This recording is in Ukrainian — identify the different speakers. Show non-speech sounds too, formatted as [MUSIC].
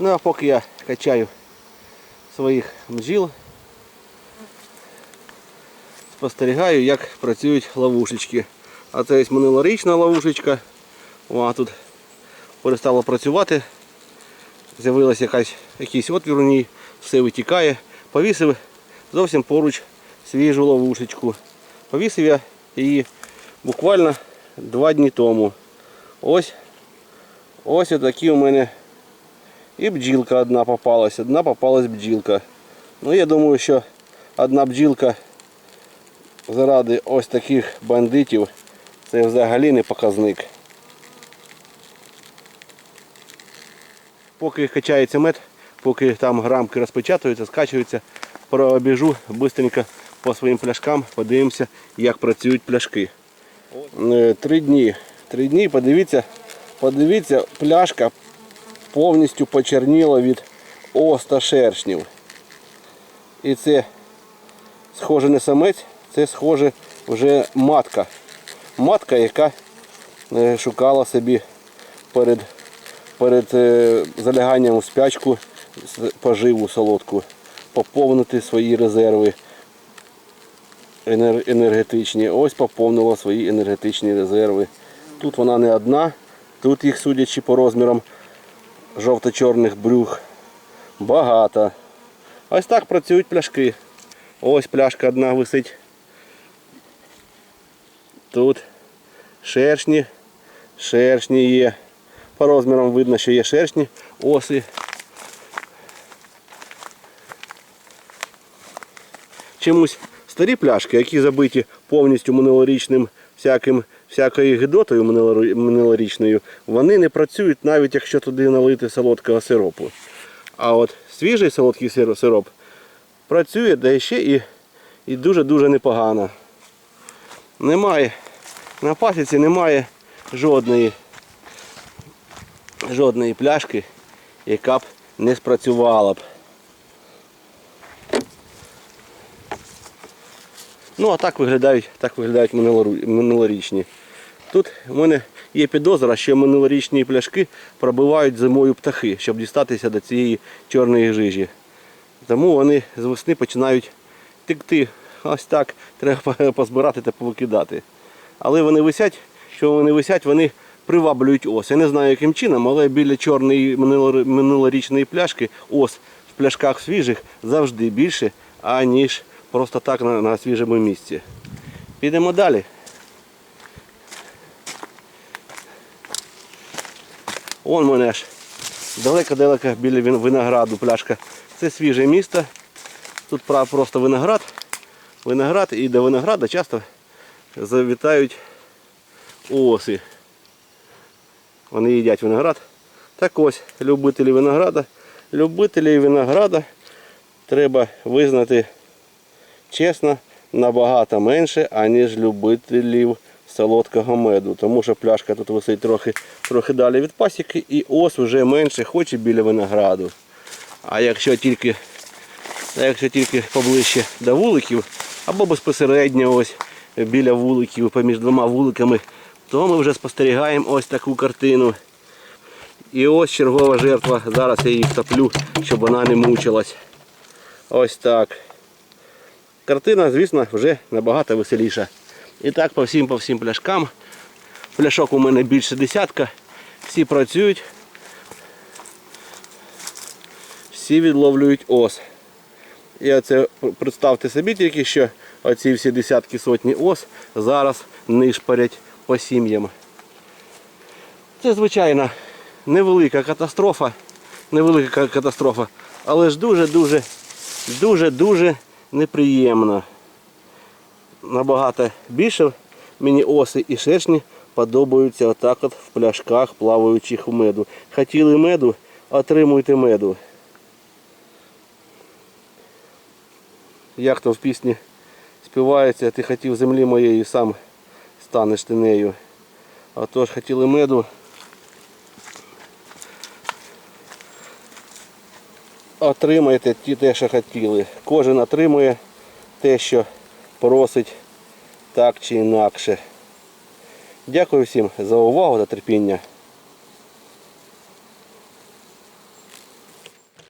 Speaker 1: Ну а поки я качаю своїх бджіл, спостерігаю, як працюють ловушечки. А це ось минулорічна ловушечка. Вона тут перестала працювати. З'явилася якийсь отвір у ній, все витікає. Повісив зовсім поруч свіжу ловушечку. Повісив я її буквально два дні тому. Ось ось такі у мене і бджілка одна попалась, одна попалась бджілка. Ну я думаю, що одна бджілка заради ось таких бандитів це взагалі не показник. Поки качається мед, поки там грамки розпечатуються, скачуються, пробіжу швидко по своїм пляшкам, подивимося, як працюють пляшки. Е, Три дні. Три дні, подивіться, подивіться, пляшка повністю почерніла від оста шершнів. І це схоже не самець, це схоже вже матка. Матка, яка е, шукала собі перед, перед е, заляганням у спячку поживу солодку, поповнити свої резерви енергетичні. Ось поповнила свої енергетичні резерви. Тут вона не одна, тут їх, судячи по розмірам жовто-чорних брюх, багато. Ось так працюють пляшки. Ось пляшка одна висить. Тут шершні, шершні є. По розмірам видно, що є шершні, оси. Чомусь старі пляшки, які забиті повністю минулорічним всяким, всякою гидотою минулорічною, вони не працюють навіть якщо туди налити солодкого сиропу. А от свіжий солодкий сироп працює, да ще і, і дуже-дуже непогано. Немає, на пасіці немає жодної, жодної пляшки, яка б не спрацювала б. Ну а так виглядають, так виглядають минулорічні. Тут в мене є підозра, що минулорічні пляшки пробивають зимою птахи, щоб дістатися до цієї чорної жижі. Тому вони з весни починають текти. Ось так треба [LAUGHS] позбирати та повикидати. Але вони висять, що вони висять, вони приваблюють ос. Я не знаю яким чином, але біля чорної минулорічної пляшки ос в пляшках свіжих завжди більше, аніж просто так на, на свіжому місці. Підемо далі. Вон мене ж далеко-далеко біля вин- винограду пляшка. Це свіже місто. Тут просто виноград. Виноград і до винограда часто завітають оси. Вони їдять виноград. Так ось, любителі винограда. Любителі винограда треба визнати чесно набагато менше, аніж любителів солодкого меду. Тому що пляшка тут висить трохи, трохи далі від пасіки і ос вже менше хоче біля винограду. А якщо тільки, якщо тільки поближче до вуликів, або безпосередньо ось біля вуликів, поміж двома вуликами, то ми вже спостерігаємо ось таку картину. І ось чергова жертва. Зараз я її втоплю, щоб вона не мучилась. Ось так. Картина, звісно, вже набагато веселіша. І так по всім по всім пляшкам. Пляшок у мене більше десятка. Всі працюють. Всі відловлюють ос. І оце представте собі тільки, що оці всі десятки сотні ос зараз нишпарять по сім'ям. Це, звичайно, невелика катастрофа. Невелика катастрофа, але ж дуже-дуже, дуже-дуже неприємно. Набагато більше мені оси і шершні подобаються отак от в пляшках, плаваючих у меду. Хотіли меду, отримуйте меду. Як то в пісні співається, ти хотів землі моєї, сам станеш ти нею. А тож хотіли меду. Отримайте ті те, що хотіли. Кожен отримує те, що просить так чи інакше. Дякую всім за увагу та терпіння.